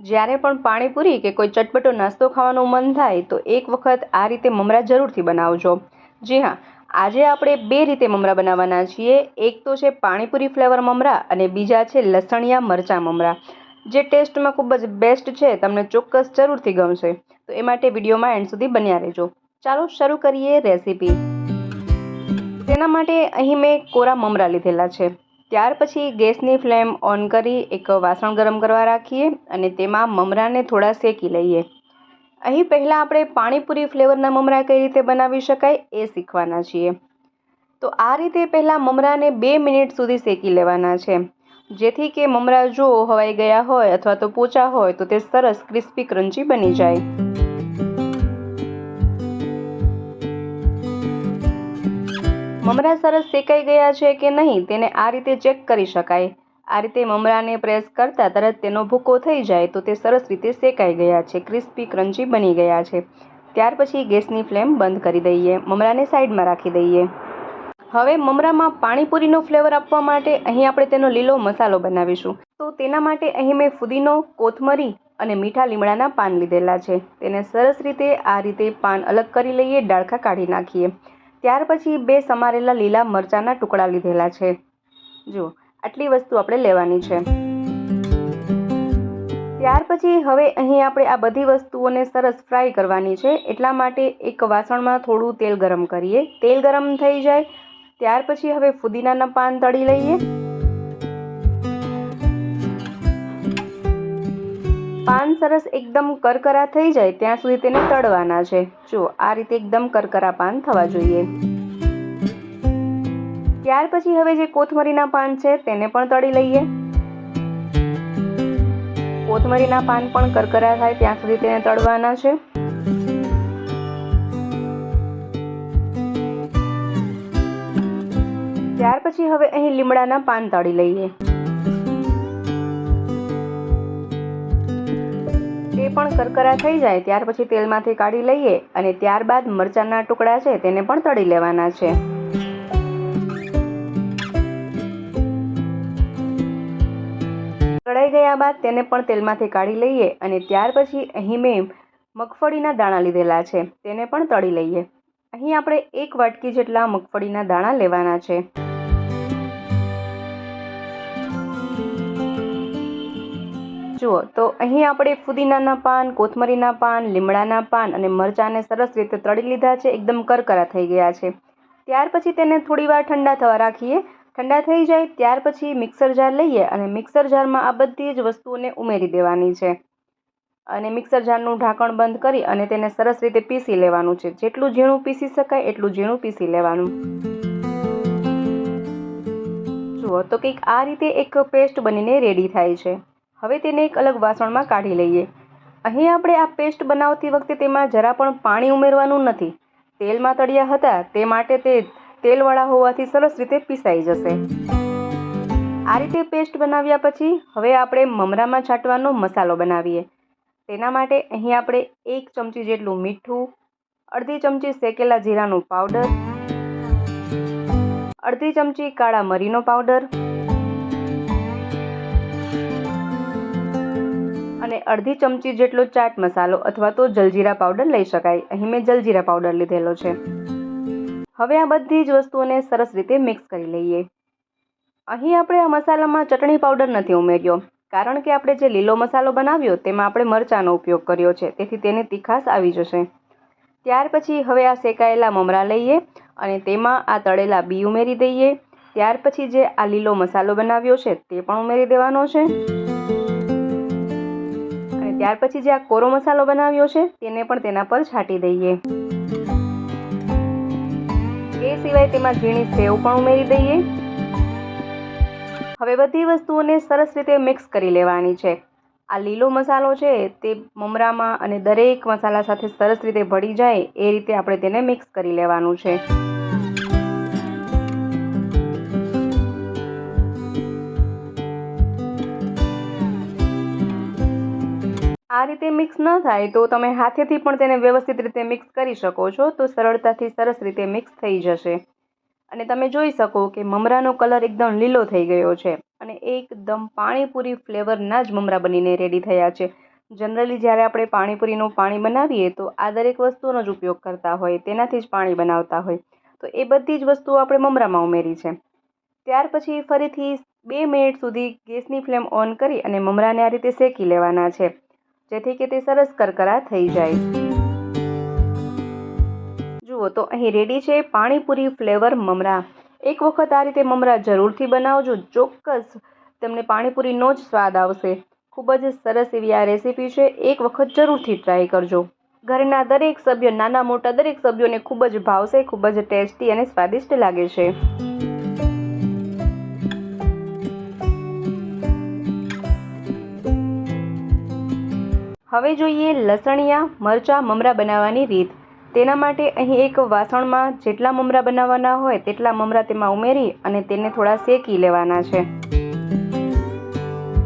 જ્યારે પણ પાણીપુરી કે કોઈ ચટપટો નાસ્તો ખાવાનું મન થાય, તો એક વખત આ રીતે મમરા જરૂરથી બનાવજો. જી હા, આજે આપણે બે રીતે મમરા બનાવવાના છીએ. એક તો છે પાણીપુરી ફ્લેવર મમરા અને બીજા છે લસણિયા મરચાં મમરા. જે ટેસ્ટમાં ખૂબ જ બેસ્ટ છે, તમને ચોક્કસ જરૂરથી ગમશે. તો એ માટે વિડીયોમાં એન્ડ સુધી બન્યા રહેજો. ચાલો શરૂ કરીએ રેસીપી. તેના માટે અહીં મેં કોરા મમરા લીધેલા છે. ત્યાર પછી ગેસની ફ્લેમ ઓન કરી એક વાસણ ગરમ કરવા રાખીએ અને તેમાં મમરાને થોડા શેકી લઈએ. અહીં પહેલાં આપણે પાણીપુરી ફ્લેવરના મમરા કઈ રીતે બનાવી શકાય એ શીખવાના છીએ. તો આ રીતે પહેલાં મમરાને બે મિનિટ સુધી શેકી લેવાના છે. જેથી કે મમરા જો હવાઈ ગયા હોય અથવા તો પોચા હોય તો તે સરસ ક્રિસ્પી ક્રન્ચી બની જાય. મમરા સરસ શેકાઈ ગયા છે કે નહીં તેને આ રીતે ચેક કરી શકાય. આ રીતે મમરાને પ્રેસ કરતાં તરત તેનો ભૂકો થઈ જાય તો તે સરસ રીતે શેકાઈ ગયા છે, ક્રિસ્પી, ક્રન્ચી બની ગયા છે. ત્યાર પછી ગેસની ફ્લેમ બંધ કરી દઈએ, મમરાને સાઈડમાં રાખી દઈએ. હવે મમરામાં પાણીપુરીનો ફ્લેવર આપવા માટે અહીં આપણે તેનો લીલો મસાલો બનાવીશું. તો તેના માટે અહીં મેં ફુદીનો, કોથમરી અને મીઠા લીમડાના પાન લીધેલા છે. તેને સરસ રીતે આ રીતે પાન અલગ કરી લઈએ, ડાળખા કાઢી નાખીએ. ત્યાર પછી બે સમારેલા લીલા મરચાંના ટુકડા લીધેલા છે. જુઓ, આટલી વસ્તુ આપણે લેવાની છે. ત્યાર પછી હવે અહીં આપણે આ બધી વસ્તુઓને સરસ ફ્રાય કરવાની છે. એટલા માટે એક વાસણમાં થોડું તેલ ગરમ કરીએ. તેલ ગરમ થઈ જાય, ત્યાર પછી હવે ફુદીનાના પાન તળી લઈએ. પાન સરસ એકદમ કરકરા થઈ જાય, ત્યાં સુધી તેને તળવાના છે. જો આ રીતે એકદમ કરકરા પાન થવા જોઈએ. ત્યાર પછી હવે જે કોથમરીના પાન છે, તેને પણ તળી લઈએ. કોથમરીના પાન પણ કરકરા થાય, ત્યાં સુધી તેને તળવાના છે. ત્યાર પછી હવે અહીં લીમડાના પાન તળી લઈએ. પણ કરકરા થઈ જાય, ત્યાર પછી તેલમાંથી કાઢી લઈએ અને ત્યારબાદ મરચાંના ટુકડા છે તેને પણ તળી લેવાના છે. તળાઈ ગયા બાદ તેને પણ તેલમાંથી કાઢી લઈએ અને ત્યાર પછી અહીં મેં મગફળીના દાણા લીધેલા છે, તેને પણ તળી લઈએ. અહીં આપણે એક વાટકી જેટલા મગફળીના દાણા લેવાના છે. જુઓ, તો અહીં આપણે ફુદીનાના પાન, કોથમરીના પાન, લીમડાના પાન અને મરચાંને સરસ રીતે તળી લીધા છે, એકદમ કરકરા થઈ ગયા છે. ત્યાર પછી તેને થોડીવાર ઠંડા થવા રાખીએ. ઠંડા થઈ જાય ત્યાર પછી મિક્સર જાર લઈએ અને મિક્સર જારમાં આ બધી જ વસ્તુઓને ઉમેરી દેવાની છે. અને મિક્સર જારનું ઢાંકણ બંધ કરી અને તેને સરસ રીતે પીસી લેવાનું છે. જેટલું ઝીણું પીસી શકાય એટલું ઝીણું પીસી લેવાનું. જુઓ, તો કંઈક આ રીતે એક પેસ્ટ બનીને રેડી થાય છે. હવે તેને એક અલગ વાસણમાં કાઢી લઈએ. અહીં આપણે આ પેસ્ટ બનાવતી વખતે તેમાં જરા પણ પાણી ઉમેરવાનું નથી. તેલમાં તળિયા હતા તે માટે તે તેલવાળા હોવાથી સરસ રીતે પીસાઈ જશે. આ રીતે પેસ્ટ બનાવ્યા પછી હવે આપણે મમરામાં છાંટવાનો મસાલો બનાવીએ. તેના માટે અહીં આપણે એક ચમચી જેટલું મીઠું, અડધી ચમચી શેકેલા જીરાનું પાવડર, અડધી ચમચી કાળા મરીનો પાવડર અને અડધી ચમચી જેટલો ચાટ મસાલો અથવા તો જલજીરા પાવડર લઈ શકાય. અહીં મેં જલજીરા પાવડર લીધેલો છે. હવે આ બધી જ વસ્તુઓને સરસ રીતે મિક્સ કરી લઈએ. અહીં આપણે આ મસાલામાં ચટણી પાવડર નથી ઉમેર્યો, કારણ કે આપણે જે લીલો મસાલો બનાવ્યો તેમાં આપણે મરચાંનો ઉપયોગ કર્યો છે, તેથી તેની તીખાશ આવી જશે. ત્યાર પછી હવે આ શેકાયેલા મમરા લઈએ અને તેમાં આ તળેલા બી ઉમેરી દઈએ. ત્યાર પછી જે આ લીલો મસાલો બનાવ્યો છે તે પણ ઉમેરી દેવાનો છે. ત્યાર પછી જે આ કોરો મસાલો બનાવ્યો છે, તેને પણ તેના પર છાંટી દઈએ. એ સિવાય તેમાં ઝીણી સેવ પણ ઉમેરી દઈએ. હવે બધી વસ્તુઓને સરસ રીતે મિક્સ કરી લેવાની છે. આ લીલો મસાલો છે, તે મમરામાં અને દરેક મસાલા સાથે સરસ રીતે ભળી જાય, એ રીતે આપણે તેને મિક્સ કરી લેવાનું છે. આ રીતે મિક્સ ન થાય તો તમે હાથેથી પણ તેને વ્યવસ્થિત રીતે મિક્સ કરી શકો છો તો સરળતાથી સરસ રીતે મિક્સ થઈ જશે. અને તમે જોઈ શકો કે મમરાનો કલર એકદમ લીલો થઈ ગયો છે અને એકદમ પાણીપુરી ફ્લેવરના જ મમરા બનીને રેડી થયા છે. જનરલી જ્યારે આપણે પાણીપુરીનું પાણી બનાવીએ તો આ દરેક વસ્તુઓનો જ ઉપયોગ કરતા હોય, તેનાથી જ પાણી બનાવતા હોય. તો એ બધી જ વસ્તુઓ આપણે મમરામાં ઉમેરી છે. ત્યાર પછી ફરીથી બે મિનિટ સુધી ગેસની ફ્લેમ ઓન કરી અને મમરાને આ રીતે શેકી લેવાના છે. જેથી કે તે સરસ કરકરા થઈ જાય. જુઓ, તો અહીં રેડી છે પાણીપુરી ફ્લેવર મમરા. એક વખત આ રીતે મમરા જરૂરથી બનાવજો, ચોક્કસ તમને પાણીપુરીનો જ સ્વાદ આવશે. ખૂબ જ સરસ એવી આ રેસીપી છે, એક વખત જરૂરથી ટ્રાય કરજો. ઘરના દરેક સભ્ય, નાના મોટા દરેક સભ્યોને ખૂબ જ ભાવશે, ખૂબ જ ટેસ્ટી અને સ્વાદિષ્ટ લાગે છે. હવે જોઈએ લસણિયા, મરચાં, મમરા બનાવવાની રીત. તેના માટે અહીં એક વાસણમાં જેટલા મમરા બનાવવાના હોય તેટલા મમરા તેમાં ઉમેરી અને તેને થોડા શેકી લેવાના છે.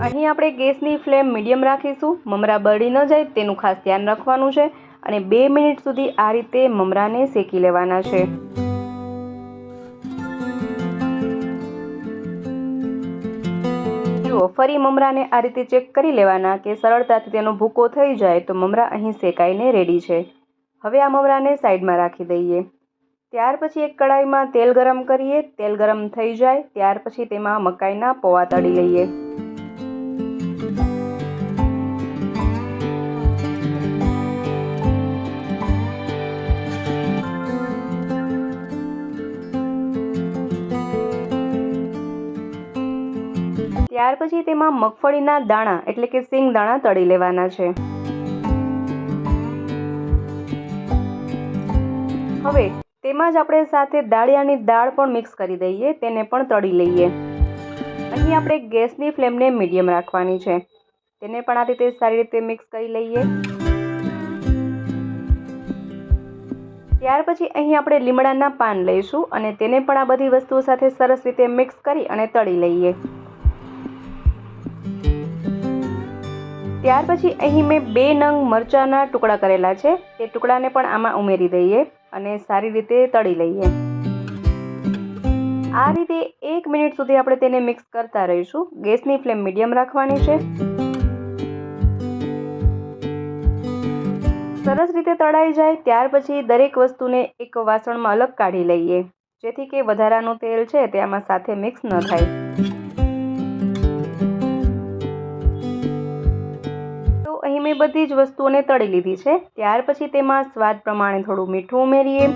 અહીં આપણે ગેસની ફ્લેમ મીડિયમ રાખીશું. મમરા બળી ન જાય તેનું ખાસ ધ્યાન રાખવાનું છે અને બે મિનિટ સુધી આ રીતે મમરાને શેકી લેવાના છે. જુઓ, ફરી મમરાને આ રીતે ચેક કરી લેવાના કે સરળતાથી તેનો ભૂકો થઈ જાય તો મમરા અહીં શેકાઈને રેડી છે. હવે આ મમરાને સાઈડમાં રાખી દઈએ. ત્યાર પછી એક કડાઈમાં તેલ ગરમ કરીએ, તેલ ગરમ થઈ જાય, ત્યાર પછી તેમાં મકાઈના પૌવા તળી લઈએ. ત્યાર પછી તેમાં મગફળીના દાણા, એટલે કે સિંગ દાણા, તળી લેવાના છે. હવે, તેમાં જ આપણે સાથે દાળિયાની દાળ પણ મિક્સ કરી દઈએ, તેને પણ તળી લઈએ. અહીં આપણે ગેસની ફ્લેમને મીડિયમ રાખવાની છે. તેને પણ આ રીતે સારી રીતે મિક્સ કરી લઈએ. ત્યાર પછી અહીં આપણે લીમડાના પાન લઈશું અને તેને પણ આ બધી વસ્તુઓ સાથે સરસ રીતે મિક્સ કરી અને તળી લઈએ. ત્યાર પછી અહીં મેં બે નંગ મરચાંના ટુકડા કરેલા છે. તે ટુકડાને પણ આમાં ઉમેરી દઈએ અને સારી રીતે તળી લઈએ. આ રીતે એક મિનિટ સુધી આપણે તેને મિક્સ કરતા રહીશું. ગેસની ફ્લેમ મીડિયમ રાખવાની છે. સરસ રીતે તળાઈ જાય ત્યાર પછી દરેક વસ્તુને એક વાસણમાં અલગ કાઢી લઈએ. જેથી કે વધારાનું તેલ છે તે આમાં સાથે મિક્સ ન થાય. બધી જ વસ્તુઓને તળી લીધી છે. ત્યાર પછી તેમાં સ્વાદ પ્રમાણે થોડું મીઠું ઉમેરીએ.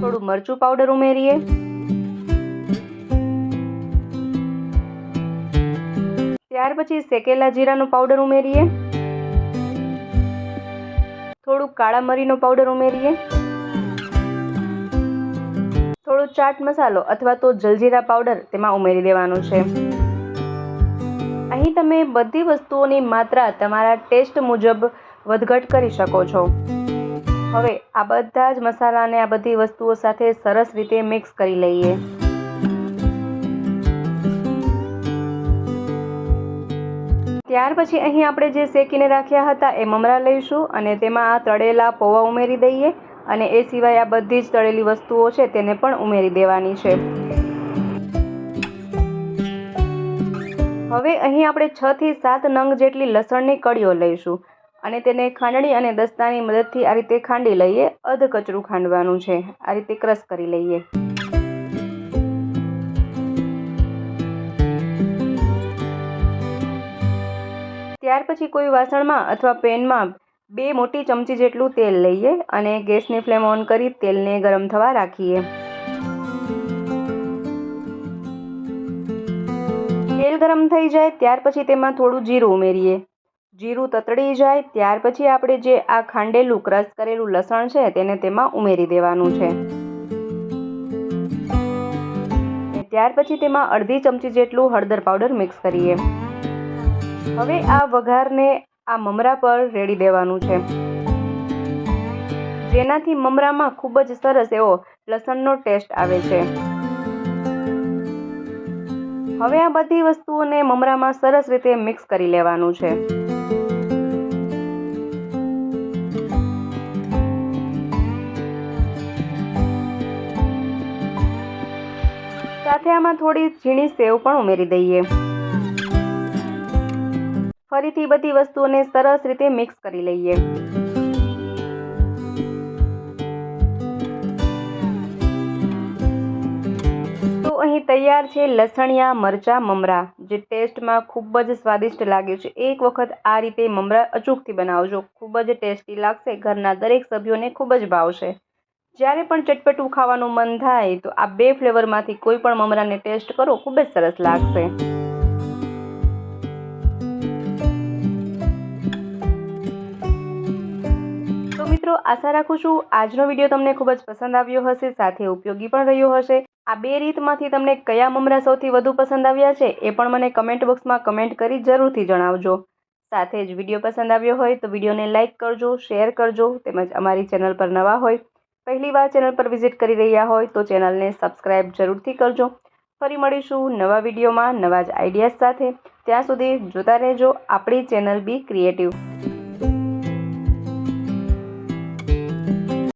થોડું મરચું પાવડર ઉમેરીએ. ત્યાર પછી શેકેલા જીરાનો પાવડર ઉમેરીએ. થોડું કાળા મરીનો પાવડર ઉમેરીએ. થોડો ચાટ મસાલો અથવા તો જલજીરા પાવડર તેમાં ઉમેરી દેવાનો છે. અહીં તમે બધી વસ્તુઓની માત્રા તમારા ટેસ્ટ મુજબ વધઘટ કરી શકો છો. હવે આ બધા જ મસાલાને આ બધી વસ્તુઓ સાથે સરસ રીતે મિક્સ કરી લઈએ. ત્યાર પછી અહીં આપણે જે શેકીને રાખ્યા હતા એ મમરા લઈશું અને તેમાં આ તળેલા પૌવા ઉમેરી દઈએ અને એ સિવાય આ બધી જ તળેલી વસ્તુઓ છે તેને પણ ઉમેરી દેવાની છે. હવે અહીં આપણે છ થી સાત નંગ જેટલી લસણની કળીઓ લઈશું. અને તેને ખાંડણી અને દસ્તાની મદદથી આ રીતે ખાંડી લઈએ. અધ કચરું ખાંડવાનું છે. આ રીતે ક્રશ કરી લઈએ. ત્યાર પછી કોઈ વાસણમાં અથવા પેનમાં બે મોટી ચમચી જેટલું તેલ લઈએ અને ગેસની ફ્લેમ ઓન કરી તેલને ગરમ થવા રાખીએ. તેલ ગરમ થઈ જાય, ત્યાર પછી તેમાં થોડું જીરું ઉમેરીએ. જીરું તતડી જાય, ત્યાર પછી આપણે જે આ ખાંડેલું ક્રશ કરેલું લસણ છે, તેને તેમાં ઉમેરી દેવાનું છે. ત્યાર પછી તેમાં અડધી ચમચી જેટલું હળદર પાવડર મિક્સ કરીએ. હવે આ વઘારને આ મમરા પર રેડી દેવાનું છે. જેનાથી મમરામાં ખૂબ જ સરસ એવો લસણનો ટેસ્ટ આવે છે. હવે આ બધી વસ્તુઓને મમરામાં સરસ રીતે મિક્સ કરી લેવાનું છે. સાથે આમાં થોડી ઝીણી સેવ પણ ઉમેરી દઈએ. ફરીથી બધી વસ્તુઓને સરસ રીતે મિક્સ કરી લઈએ. અહીં તૈયાર છે લસણિયા, મરચાં, મમરા, જે ટેસ્ટમાં ખૂબ જ સ્વાદિષ્ટ લાગે છે. એક વખત આ રીતે મમરા અચૂકથી બનાવજો. ખૂબ જ ટેસ્ટી લાગશે. ઘરના દરેક સભ્યોને ખૂબ જ ભાવશે. જ્યારે પણ ચટપટું ખાવાનું મન થાય તો આ બે ફ્લેવરમાંથી કોઈ પણ મમરાને ટેસ્ટ કરો. ખૂબ જ સરસ લાગશે. તો મિત્રો, આશા રાખું છું આજનો વીડિયો તમને ખૂબ જ પસંદ આવ્યો હશે, સાથે ઉપયોગી પણ રહ્યો હશે. આ બે રીતમાંથી તમને કયા મમરા સૌથી વધુ પસંદ આવ્યા છે એ પણ મને કમેન્ટ બોક્સમાં કમેન્ટ કરી જરૂરથી જણાવજો. સાથે જ વીડિયો પસંદ આવ્યો હોય તો વિડીયોને લાઇક કરજો, શેર કરજો તેમજ અમારી ચેનલ પર નવા હોય પહેલીવાર ચેનલ પર વિઝિટ કરી રહ્યા હોય તો ચેનલને સબસ્ક્રાઈબ જરૂરથી કરજો. ફરી મળીશું નવા વિડીયોમાં નવા જ આઈડિયાઝ સાથે. ત્યાં સુધી જોતા રહેજો. આપણી ચેનલ બી ક્રિએટિવ.